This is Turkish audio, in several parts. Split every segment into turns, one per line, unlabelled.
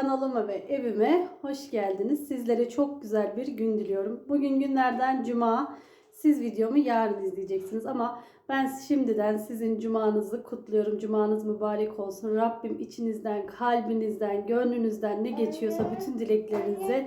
Kanalıma ve evime hoş geldiniz. Sizlere çok güzel bir gün diliyorum. Bugün günlerden cuma. Siz videomu yarın izleyeceksiniz ama ben şimdiden sizin cumanızı kutluyorum. Cumanız mübarek olsun. Rabbim içinizden, kalbinizden, gönlünüzden ne geçiyorsa bütün dileklerinizi.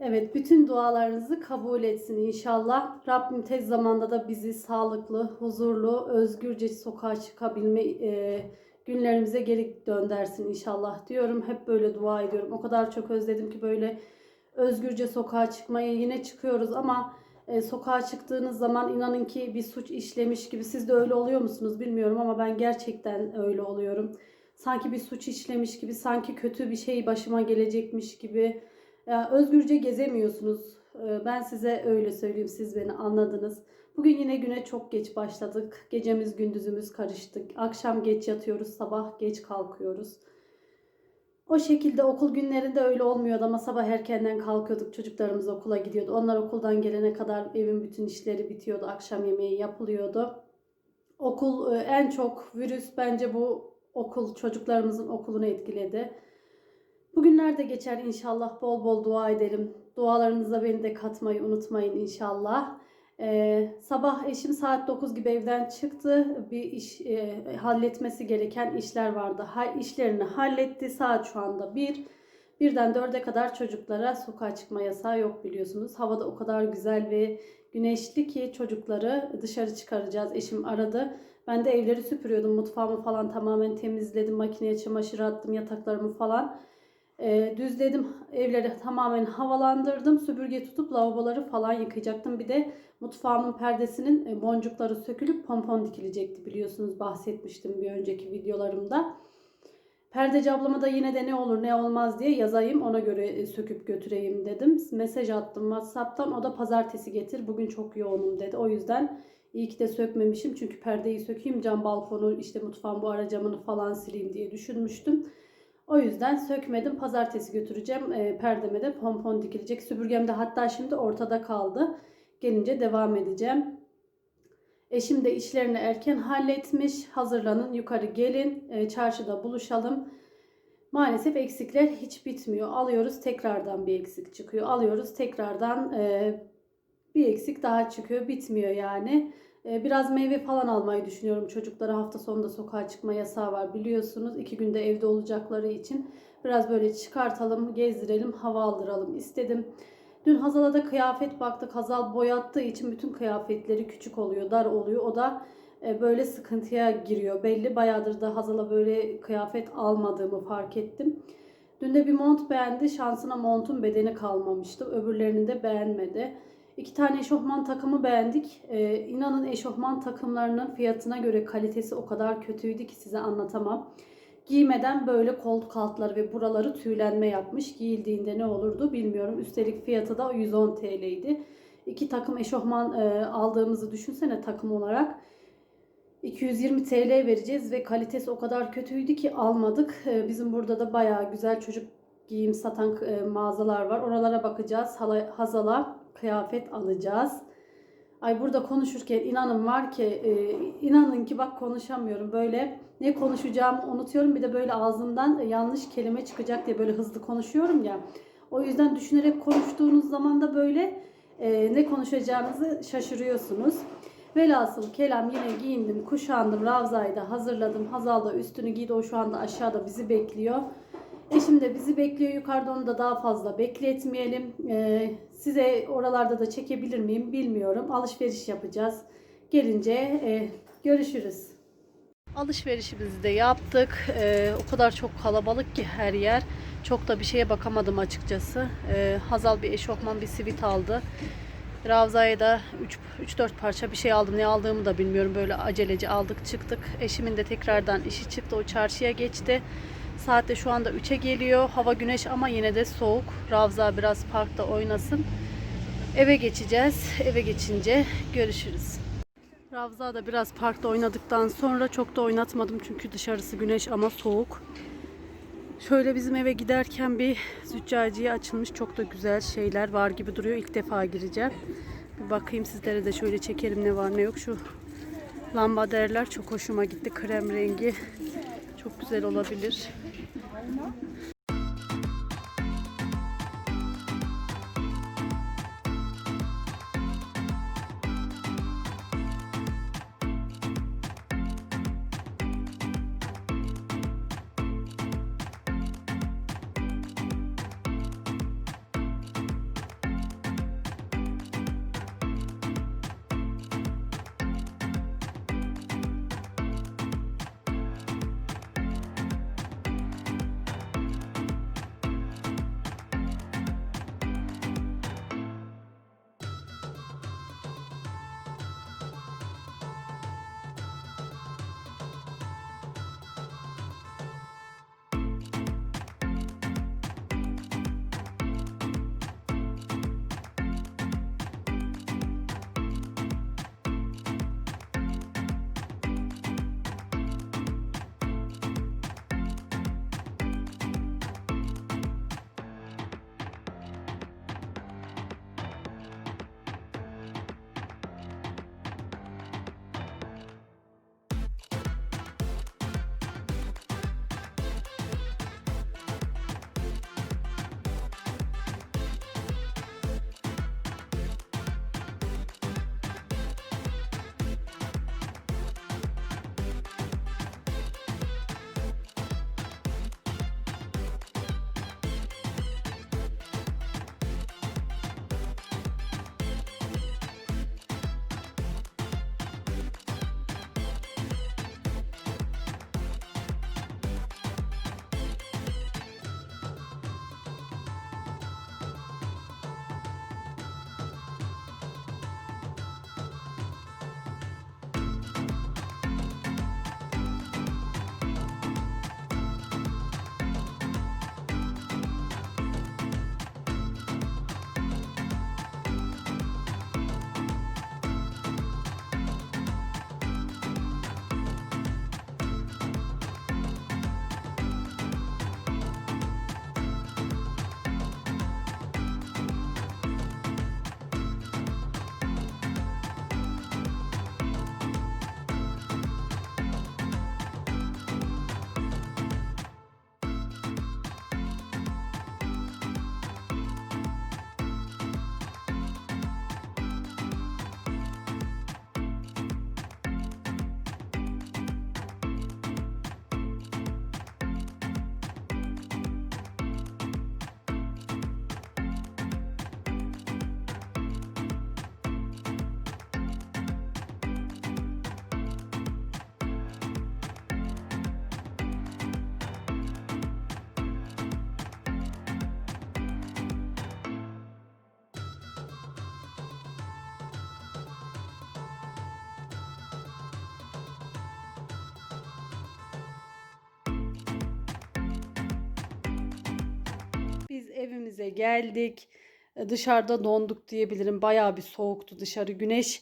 Evet, bütün dualarınızı kabul etsin inşallah. Rabbim tez zamanda da bizi sağlıklı, huzurlu, özgürce sokağa çıkabilme e, günlerimize geri döndersin inşallah diyorum. Hep böyle dua ediyorum. O kadar çok özledim ki böyle özgürce sokağa çıkmaya yine çıkıyoruz ama e, sokağa çıktığınız zaman inanın ki bir suç işlemiş gibi siz de öyle oluyor musunuz bilmiyorum ama ben gerçekten öyle oluyorum. Sanki bir suç işlemiş gibi, sanki kötü bir şey başıma gelecekmiş gibi. Ya, özgürce gezemiyorsunuz. Ee, Ben size öyle söyleyeyim. Siz beni anladınız. Bugün yine güne çok geç başladık. Gecemiz gündüzümüz karıştık. Akşam geç yatıyoruz, sabah geç kalkıyoruz. O şekilde okul günlerinde öyle olmuyordu ama sabah erkenden kalkıyorduk. Çocuklarımız okula gidiyordu. Onlar okuldan gelene kadar evin bütün işleri bitiyordu. Akşam yemeği yapılıyordu. Okul e, en çok virüs bence bu okul çocuklarımızın okulunu etkiledi. Bugünler de geçer inşallah. Bol bol dua edelim. Dualarınıza beni de katmayı unutmayın inşallah. Ee, sabah eşim saat 9 gibi evden çıktı. Bir iş e, halletmesi gereken işler vardı. Ha, işlerini halletti. Saat şu anda 1. Birden 4'e kadar çocuklara sokağa çıkma yasağı yok biliyorsunuz. Havada o kadar güzel ve güneşli ki çocukları dışarı çıkaracağız. Eşim aradı. Ben de evleri süpürüyordum. Mutfağımı falan tamamen temizledim. Makineye çamaşır attım. Yataklarımı falan. E, düzledim. Evleri tamamen havalandırdım. Süpürge tutup lavaboları falan yıkayacaktım. Bir de mutfağımın perdesinin e, boncukları sökülüp pompon dikilecekti biliyorsunuz. Bahsetmiştim bir önceki videolarımda. Perdeci ablama da yine de ne olur ne olmaz diye yazayım. Ona göre e, söküp götüreyim dedim. Mesaj attım WhatsApp'tan. O da pazartesi getir. Bugün çok yoğunum dedi. O yüzden iyi ki de sökmemişim. Çünkü perdeyi sökeyim. Cam balkonu işte mutfağın bu ara camını falan sileyim diye düşünmüştüm. O yüzden sökmedim. Pazartesi götüreceğim. E, perdeme de pompon dikilecek. Süpürgem de hatta şimdi ortada kaldı. Gelince devam edeceğim. Eşim de işlerini erken halletmiş. Hazırlanın yukarı gelin. E, çarşıda buluşalım. Maalesef eksikler hiç bitmiyor. Alıyoruz tekrardan bir eksik çıkıyor. Alıyoruz tekrardan e, bir eksik daha çıkıyor. Bitmiyor yani. E, biraz meyve falan almayı düşünüyorum. Çocuklara hafta sonunda sokağa çıkma yasağı var biliyorsunuz. İki günde evde olacakları için biraz böyle çıkartalım, gezdirelim, hava aldıralım istedim. Dün Hazal'a da kıyafet baktık. Hazal boyattığı için bütün kıyafetleri küçük oluyor, dar oluyor. O da e, böyle sıkıntıya giriyor. Belli bayağıdır da Hazal'a böyle kıyafet almadığımı fark ettim. Dün de bir mont beğendi. Şansına montun bedeni kalmamıştı. Öbürlerini de beğenmedi. İki tane eşofman takımı beğendik. Ee, inanın eşofman takımlarının fiyatına göre kalitesi o kadar kötüydü ki size anlatamam. Giymeden böyle koltuk altları ve buraları tüylenme yapmış. Giyildiğinde ne olurdu bilmiyorum. Üstelik fiyatı da 110 TL'ydi. İki takım eşofman e, aldığımızı düşünsene takım olarak. 220 TL vereceğiz ve kalitesi o kadar kötüydü ki almadık. E, bizim burada da bayağı güzel çocuk giyim satan e, mağazalar var. Oralara bakacağız. Hala, Hazal'a kıyafet alacağız. Ay burada konuşurken inanın var ki e, inanın ki bak konuşamıyorum. Böyle ne konuşacağımı unutuyorum. Bir de böyle ağzımdan yanlış kelime çıkacak diye böyle hızlı konuşuyorum ya. O yüzden düşünerek konuştuğunuz zaman da böyle e, ne konuşacağınızı şaşırıyorsunuz. Velhasıl kelam yine giyindim, kuşandım, Ravza'yı da hazırladım. Hazal da üstünü giydi. O şu anda aşağıda bizi bekliyor. Eşim de bizi bekliyor. Yukarıda onu da daha fazla bekletmeyelim. Ee, size oralarda da çekebilir miyim bilmiyorum. Alışveriş yapacağız. Gelince e, görüşürüz. Alışverişimizi de yaptık. Ee, o kadar çok kalabalık ki her yer. Çok da bir şeye bakamadım açıkçası. Ee, Hazal bir eşofman, bir sivit aldı. Ravza'ya da 3-4 parça bir şey aldım. Ne aldığımı da bilmiyorum. Böyle aceleci aldık çıktık. Eşimin de tekrardan işi çıktı. O çarşıya geçti. Saat de şu anda 3'e geliyor. Hava güneş ama yine de soğuk. Ravza biraz parkta oynasın. Eve geçeceğiz. Eve geçince görüşürüz. Ravza da biraz parkta oynadıktan sonra çok da oynatmadım çünkü dışarısı güneş ama soğuk. Şöyle bizim eve giderken bir züccaciye açılmış çok da güzel şeyler var gibi duruyor. İlk defa gireceğim. Bir bakayım sizlere de şöyle çekelim ne var ne yok. Şu lambaderler çok hoşuma gitti. Krem rengi. Çok güzel olabilir. 嗯。Evimize geldik. E, Dışarıda donduk diyebilirim. Bayağı bir soğuktu dışarı. Güneş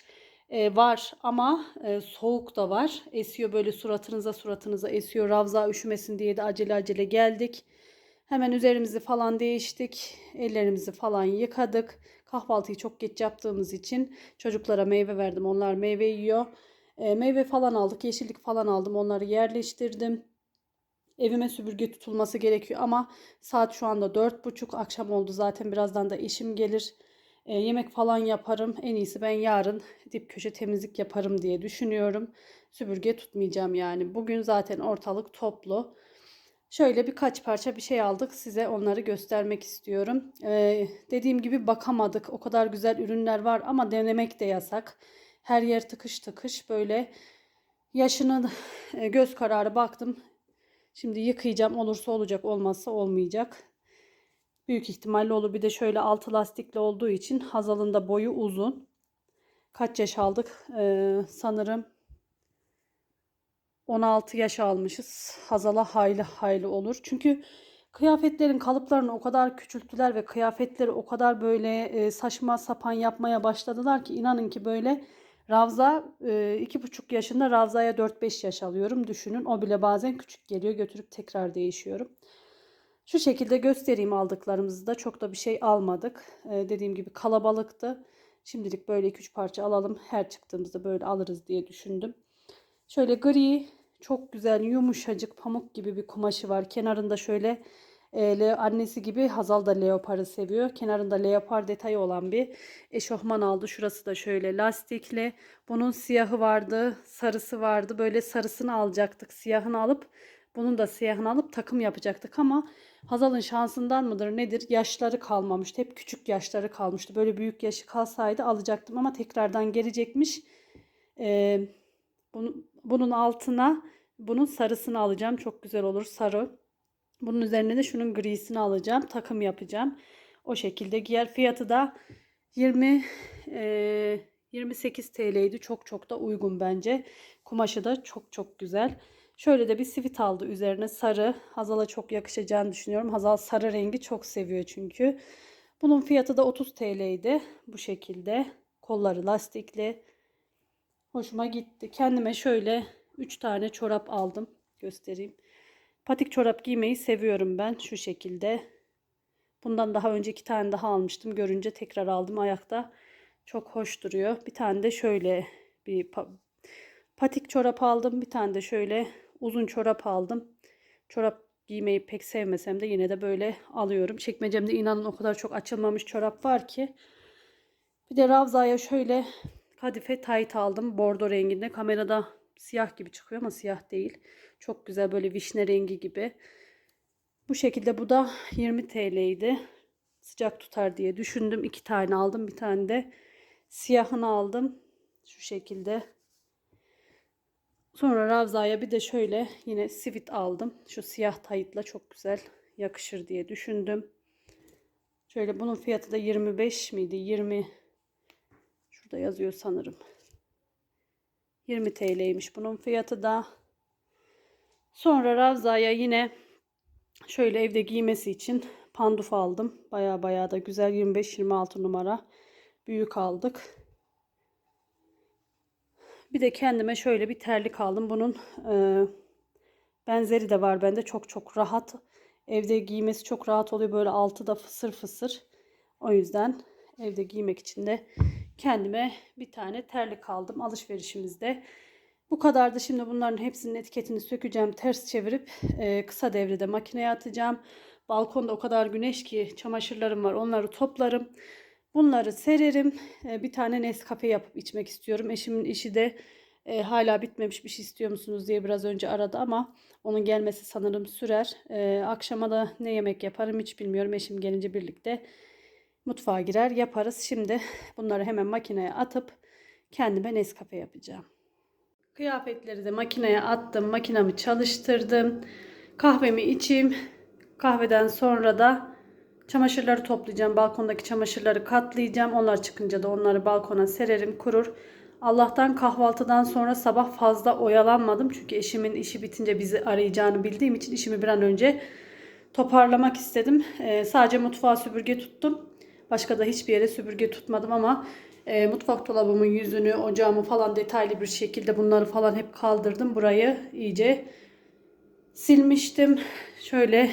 e, var ama e, soğuk da var. Esiyor böyle suratınıza suratınıza esiyor. Ravza üşümesin diye de acele acele geldik. Hemen üzerimizi falan değiştik. Ellerimizi falan yıkadık. Kahvaltıyı çok geç yaptığımız için çocuklara meyve verdim. Onlar meyve yiyor. E, meyve falan aldık. Yeşillik falan aldım. Onları yerleştirdim. Evime süpürge tutulması gerekiyor ama saat şu anda dört buçuk akşam oldu zaten birazdan da eşim gelir. E, yemek falan yaparım. En iyisi ben yarın dip köşe temizlik yaparım diye düşünüyorum. Süpürge tutmayacağım yani. Bugün zaten ortalık toplu. Şöyle birkaç parça bir şey aldık. Size onları göstermek istiyorum. E, dediğim gibi bakamadık. O kadar güzel ürünler var ama denemek de yasak. Her yer tıkış tıkış böyle yaşını e, göz kararı baktım. Şimdi yıkayacağım. Olursa olacak, olmazsa olmayacak. Büyük ihtimalle olur. Bir de şöyle altı lastikli olduğu için Hazal'ın da boyu uzun. Kaç yaş aldık? Ee, sanırım 16 yaş almışız. Hazal'a hayli hayli olur. Çünkü kıyafetlerin kalıplarını o kadar küçülttüler ve kıyafetleri o kadar böyle e, saçma sapan yapmaya başladılar ki inanın ki böyle Ravza e, iki buçuk yaşında Ravza'ya 4-5 yaş alıyorum. Düşünün o bile bazen küçük geliyor götürüp tekrar değişiyorum. Şu şekilde göstereyim aldıklarımızı da çok da bir şey almadık. E, dediğim gibi kalabalıktı. Şimdilik böyle 2-3 parça alalım. Her çıktığımızda böyle alırız diye düşündüm. Şöyle gri Çok güzel yumuşacık pamuk gibi bir kumaşı var. Kenarında şöyle e, annesi gibi Hazal da leoparı seviyor. Kenarında leopar detayı olan bir eşofman aldı. Şurası da şöyle lastikli. Bunun siyahı vardı, sarısı vardı. Böyle sarısını alacaktık. Siyahını alıp bunun da siyahını alıp takım yapacaktık ama Hazal'ın şansından mıdır nedir? Yaşları kalmamıştı. Hep küçük yaşları kalmıştı. Böyle büyük yaşı kalsaydı alacaktım ama tekrardan gelecekmiş. Ee, bunun, bunun altına bunun sarısını alacağım. Çok güzel olur sarı. Bunun üzerine de şunun grisini alacağım. Takım yapacağım. O şekilde giyer. Fiyatı da 20 e, 28 TL'ydi. Çok çok da uygun bence. Kumaşı da çok çok güzel. Şöyle de bir sivit aldı üzerine sarı. Hazal'a çok yakışacağını düşünüyorum. Hazal sarı rengi çok seviyor çünkü. Bunun fiyatı da 30 TL'ydi. Bu şekilde. Kolları lastikli. Hoşuma gitti. Kendime şöyle 3 tane çorap aldım. Göstereyim. Patik çorap giymeyi seviyorum ben şu şekilde. Bundan daha önce iki tane daha almıştım. Görünce tekrar aldım. Ayakta çok hoş duruyor. Bir tane de şöyle bir pa- patik çorap aldım. Bir tane de şöyle uzun çorap aldım. Çorap giymeyi pek sevmesem de yine de böyle alıyorum. Çekmecemde inanın o kadar çok açılmamış çorap var ki. Bir de Ravza'ya şöyle kadife tayt aldım. Bordo renginde. Kamerada siyah gibi çıkıyor ama siyah değil. Çok güzel böyle vişne rengi gibi. Bu şekilde bu da 20 TL'ydi. Sıcak tutar diye düşündüm. iki tane aldım. Bir tane de siyahını aldım. Şu şekilde. Sonra Ravza'ya bir de şöyle yine sivit aldım. Şu siyah tayitla çok güzel yakışır diye düşündüm. Şöyle bunun fiyatı da 25 miydi? 20 Şurada yazıyor sanırım. 20 TL'ymiş bunun fiyatı da. Sonra Ravza'ya yine şöyle evde giymesi için panduf aldım. Baya baya da güzel 25-26 numara büyük aldık. Bir de kendime şöyle bir terlik aldım. Bunun e, benzeri de var bende. Çok çok rahat. Evde giymesi çok rahat oluyor. Böyle altı da fısır fısır. O yüzden evde giymek için de kendime bir tane terlik aldım alışverişimizde. Bu kadardı. Şimdi bunların hepsinin etiketini sökeceğim. Ters çevirip e, kısa devrede makineye atacağım. Balkonda o kadar güneş ki çamaşırlarım var. Onları toplarım. Bunları sererim. E, bir tane Nescafe yapıp içmek istiyorum. Eşimin işi de e, hala bitmemiş bir şey istiyor musunuz diye biraz önce aradı ama onun gelmesi sanırım sürer. E, akşama da ne yemek yaparım hiç bilmiyorum. Eşim gelince birlikte mutfağa girer yaparız. Şimdi bunları hemen makineye atıp kendime Nescafe yapacağım. Kıyafetleri de makineye attım. Makinamı çalıştırdım. Kahvemi içeyim. Kahveden sonra da çamaşırları toplayacağım. Balkondaki çamaşırları katlayacağım. Onlar çıkınca da onları balkona sererim, kurur. Allah'tan kahvaltıdan sonra sabah fazla oyalanmadım. Çünkü eşimin işi bitince bizi arayacağını bildiğim için işimi bir an önce toparlamak istedim. Ee, sadece mutfağa süpürge tuttum. Başka da hiçbir yere süpürge tutmadım ama e, mutfak dolabımın yüzünü, ocağımı falan detaylı bir şekilde bunları falan hep kaldırdım. Burayı iyice silmiştim. Şöyle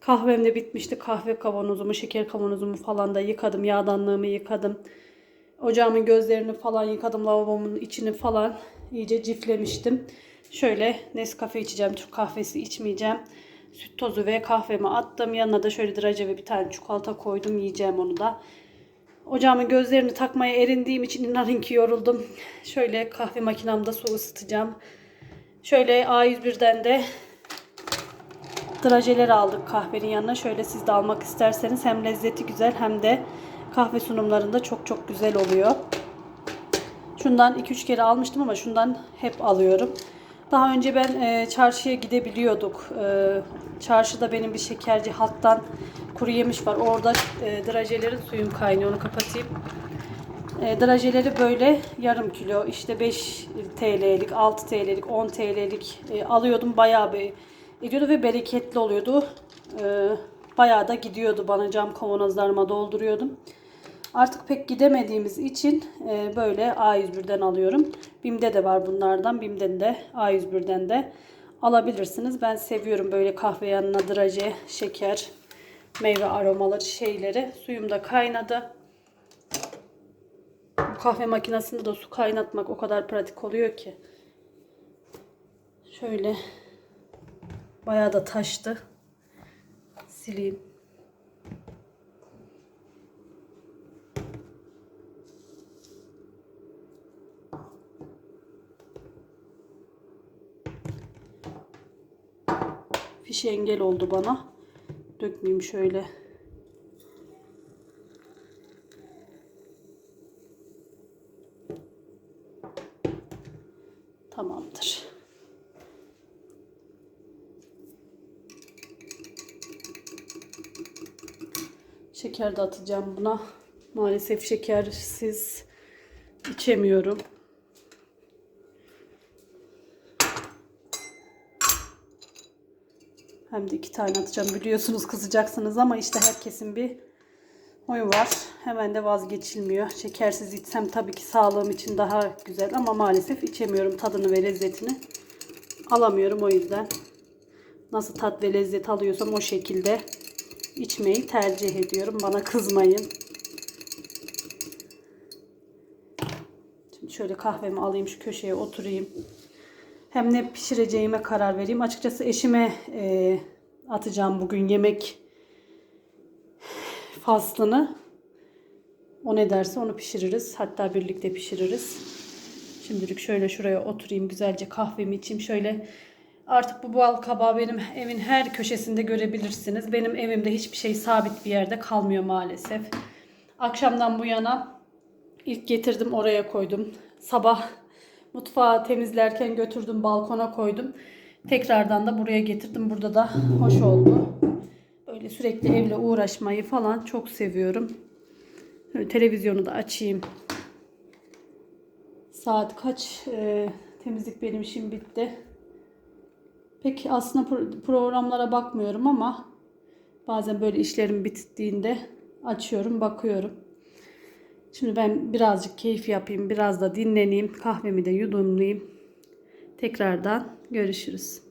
kahvem de bitmişti. Kahve kavanozumu, şeker kavanozumu falan da yıkadım. Yağdanlığımı yıkadım. Ocağımın gözlerini falan yıkadım. Lavabomun içini falan iyice ciflemiştim. Şöyle Nescafe içeceğim. Türk kahvesi içmeyeceğim. Süt tozu ve kahvemi attım. Yanına da şöyle draje ve bir tane çikolata koydum. Yiyeceğim onu da. Ocağımın gözlerini takmaya erindiğim için inanın ki yoruldum. Şöyle kahve makinamda su ısıtacağım. Şöyle A101'den de drajeleri aldık kahvenin yanına. Şöyle siz de almak isterseniz hem lezzeti güzel hem de kahve sunumlarında çok çok güzel oluyor. Şundan 2-3 kere almıştım ama şundan hep alıyorum. Daha önce ben e, çarşıya gidebiliyorduk. E, çarşıda benim bir şekerci halktan kuru yemiş var. Orada e, drajelerin suyum kaynıyor. Onu kapatayım. E, drajeleri böyle yarım kilo işte 5 TL'lik, 6 TL'lik, 10 TL'lik e, alıyordum. Bayağı bir ediyordu ve bereketli oluyordu. E, bayağı da gidiyordu bana cam kavanozlarıma dolduruyordum. Artık pek gidemediğimiz için e, böyle A101'den alıyorum. Bim'de de var bunlardan. Bim'den de A101'den de alabilirsiniz. Ben seviyorum böyle kahve yanına draje, şeker, meyve aromaları şeyleri. Suyum da kaynadı. Bu kahve makinesinde de su kaynatmak o kadar pratik oluyor ki. Şöyle bayağı da taştı. Sileyim. Fiş engel oldu bana. Dökmeyeyim şöyle. Tamamdır. Şeker de atacağım buna. Maalesef şekersiz içemiyorum. Hem de iki tane atacağım. Biliyorsunuz kızacaksınız ama işte herkesin bir huyu var. Hemen de vazgeçilmiyor. Şekersiz içsem tabii ki sağlığım için daha güzel ama maalesef içemiyorum tadını ve lezzetini. Alamıyorum o yüzden. Nasıl tat ve lezzet alıyorsam o şekilde içmeyi tercih ediyorum. Bana kızmayın. Şimdi şöyle kahvemi alayım şu köşeye oturayım. Hem ne pişireceğime karar vereyim. Açıkçası eşime e, atacağım bugün yemek faslını. O ne derse onu pişiririz. Hatta birlikte pişiririz. Şimdilik şöyle şuraya oturayım. Güzelce kahvemi içeyim. Şöyle artık bu bal kabağı benim evin her köşesinde görebilirsiniz. Benim evimde hiçbir şey sabit bir yerde kalmıyor maalesef. Akşamdan bu yana ilk getirdim oraya koydum. Sabah mutfağı temizlerken götürdüm balkona koydum. Tekrardan da buraya getirdim. Burada da hoş oldu. Böyle sürekli evle uğraşmayı falan çok seviyorum. Şöyle televizyonu da açayım. Saat kaç? Ee, temizlik benim işim bitti. Pek aslında pro- programlara bakmıyorum ama bazen böyle işlerim bittiğinde açıyorum, bakıyorum. Şimdi ben birazcık keyif yapayım, biraz da dinleneyim, kahvemi de yudumlayayım. Tekrardan görüşürüz.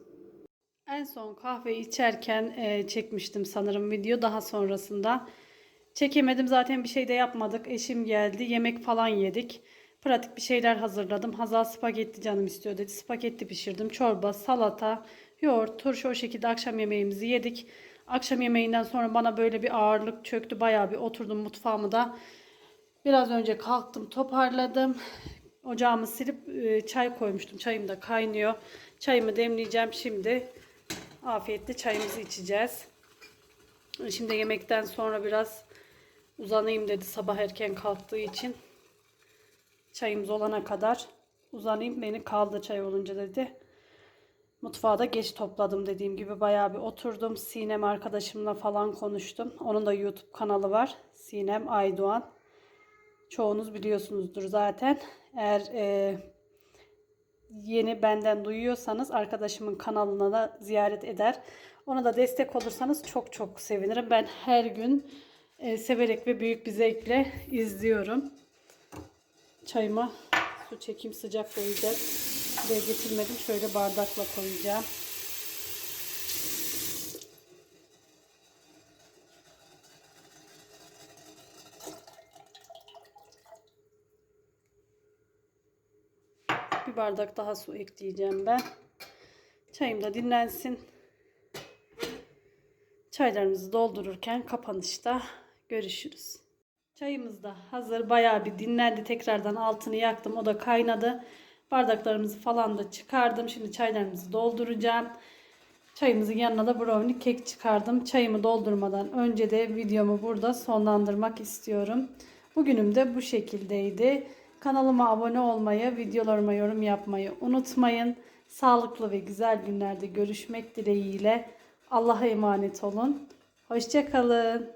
En son kahve içerken e, çekmiştim sanırım video. Daha sonrasında çekemedim. Zaten bir şey de yapmadık. Eşim geldi. Yemek falan yedik. Pratik bir şeyler hazırladım. Hazal spagetti canım istiyor dedi. Spagetti pişirdim. Çorba, salata, yoğurt, turşu o şekilde akşam yemeğimizi yedik. Akşam yemeğinden sonra bana böyle bir ağırlık çöktü. Bayağı bir oturdum mutfağımı da. Biraz önce kalktım, toparladım. Ocağımı silip e, çay koymuştum. Çayım da kaynıyor. Çayımı demleyeceğim şimdi. Afiyetle çayımızı içeceğiz. Şimdi yemekten sonra biraz uzanayım dedi sabah erken kalktığı için. Çayımız olana kadar uzanayım. Beni kaldı çay olunca dedi. Mutfağı da geç topladım dediğim gibi bayağı bir oturdum. Sinem arkadaşımla falan konuştum. Onun da YouTube kanalı var. Sinem Aydoğan. Çoğunuz biliyorsunuzdur zaten. Eğer e, yeni benden duyuyorsanız arkadaşımın kanalına da ziyaret eder. Ona da destek olursanız çok çok sevinirim. Ben her gün e, severek ve büyük bir zevkle izliyorum. Çayıma su çekeyim sıcak yüzden buraya getirmedim. Şöyle bardakla koyacağım. Bardak daha su ekleyeceğim ben. Çayım da dinlensin. Çaylarımızı doldururken kapanışta görüşürüz. Çayımız da hazır. Bayağı bir dinlendi. Tekrardan altını yaktım. O da kaynadı. Bardaklarımızı falan da çıkardım. Şimdi çaylarımızı dolduracağım. Çayımızın yanına da brownie kek çıkardım. Çayımı doldurmadan önce de videomu burada sonlandırmak istiyorum. Bugünüm de bu şekildeydi. Kanalıma abone olmayı, videolarıma yorum yapmayı unutmayın. Sağlıklı ve güzel günlerde görüşmek dileğiyle. Allah'a emanet olun. Hoşçakalın.